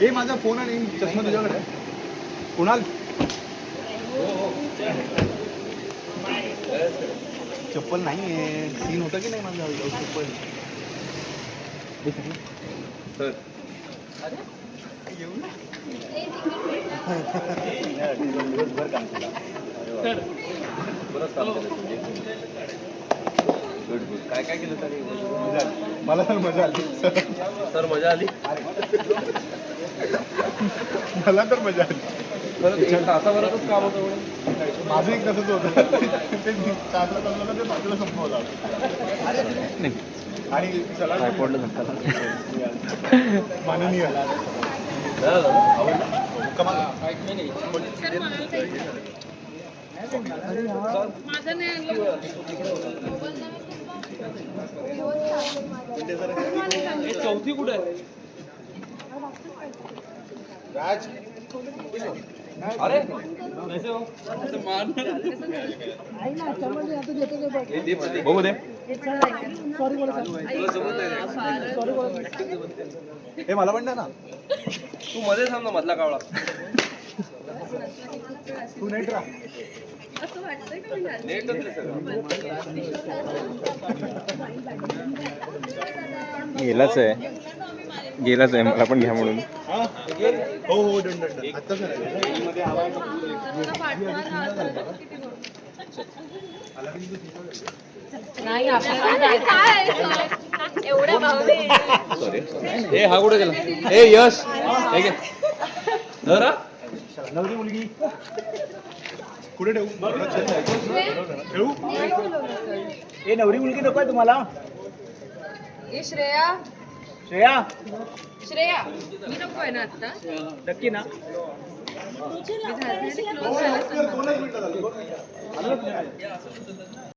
हे माझा फोन आणि चष्मा तुझ्याकडे आहे. कुणाल? चप्पल नाही आहे सीन होता की नाही माझा? चप्पल. सर. दिवसभर काम केलं. बरंच काम केलं. काय काय केलं तरी मजा आली. मला तर मजा आली. सर मजा आली? मला तर मजा आली. तासाभरातच काम होतं माझं एक तसंच होतं. ते ते बाजूला संपवलं आणि चला. माननीय. कमाल. माझं नाही चौथी कुठे आहे? राज. अरे कैसे हो. बघू दे. हे मला पण ना. तू मध्ये थांब ना मधला कावळा. तू नेट राहा. असं वाटतंय का मी घालते? नेटच रे सगळं गेलाच आहे. गेलाच आहे. मला पण घ्या म्हणून. हा? हो हो डन डन डन. आत्ता सरमध्ये आवाज मला पाठवा ना, असं किती बोल. नाही आपल्याला काय आहे, सर? एवढ्या भावने सॉरी ए हा कुठे गेला? ए यश. हे घे. नवरी मुलगी? कुठे ठेवू? ठेवू? ए नवरी मुलगी नको आहे तुम्हाला. ए श्रेया. श्रेया? श्रेया मी नको आहे ना आता नक्की ना. मी झाले क्लोज झाली.